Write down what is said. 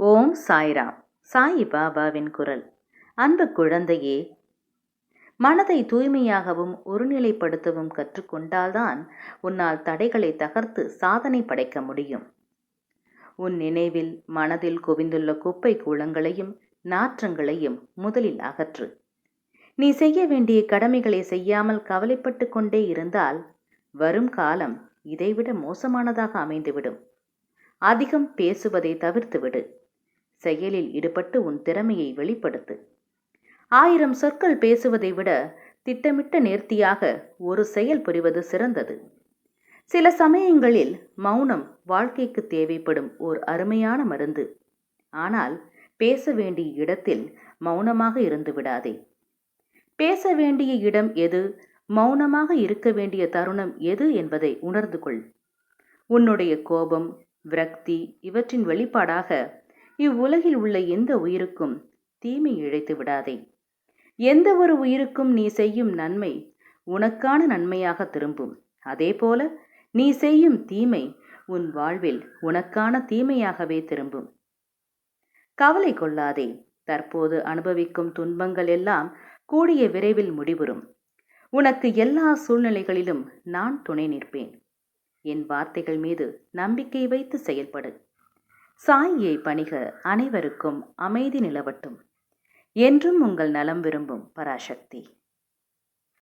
ஓம் சாய்ராம். சாய் பாபாவின் குரல். அன்பு குழந்தையே மனதை தூய்மையாகவும் ஒருநிலைப்படுத்தவும் கற்றுக்கொண்டால்தான் உன்னால் தடைகளை தகர்த்து சாதனை படைக்க முடியும். உன் நினைவில் மனதில் குவிந்துள்ள குப்பை கூளங்களையும் நாற்றங்களையும் முதலில் அகற்று. நீ செய்ய வேண்டிய கடமைகளை செய்யாமல் கவலைப்பட்டு கொண்டே இருந்தால் வரும் காலம் இதைவிட மோசமானதாக அமைந்துவிடும். அதிகம் பேசுவதை தவிர்த்துவிடு. செயலில் ஈடுபட்டு உன் திறமையை வெளிப்படுத்து. ஆயிரம் சொற்கள் பேசுவதை விட திட்டமிட்ட நேர்த்தியாக ஒரு செயல் புரிவது சிறந்தது. சில சமயங்களில் மௌனம் வாழ்க்கைக்கு தேவைப்படும் ஓர் அருமையான மருந்து. ஆனால் பேச வேண்டிய இடத்தில் மௌனமாக இருந்து விடாதே. பேச வேண்டிய இடம் எது? மௌனமாக இருக்க வேண்டிய தருணம் எது என்பதை உணர்ந்து கொள். உன்னுடைய கோபம் விரக்தி இவற்றின் வெளிப்பாடாக இவ்வுலகில் உள்ள எந்த உயிருக்கும் தீமை இழைத்து விடாதே. எந்த ஒரு உயிருக்கும் நீ செய்யும் நன்மை உனக்கான நன்மையாக திரும்பும். அதேபோல நீ செய்யும் தீமை உன் வாழ்வில் உனக்கான தீமையாகவே திரும்பும். கவலை கொள்ளாதே. தற்போது அனுபவிக்கும் துன்பங்கள் எல்லாம் கூடிய விரைவில் முடிவுறும். உனக்கு எல்லா சூழ்நிலைகளிலும் நான் துணை நிற்பேன். என் வார்த்தைகள் மீது நம்பிக்கை வைத்து செயல்படு. சாயியை பணிக அனைவருக்கும் அமைதி நிலவட்டும். என்றும் உங்கள் நலம் விரும்பும் பராசக்தி.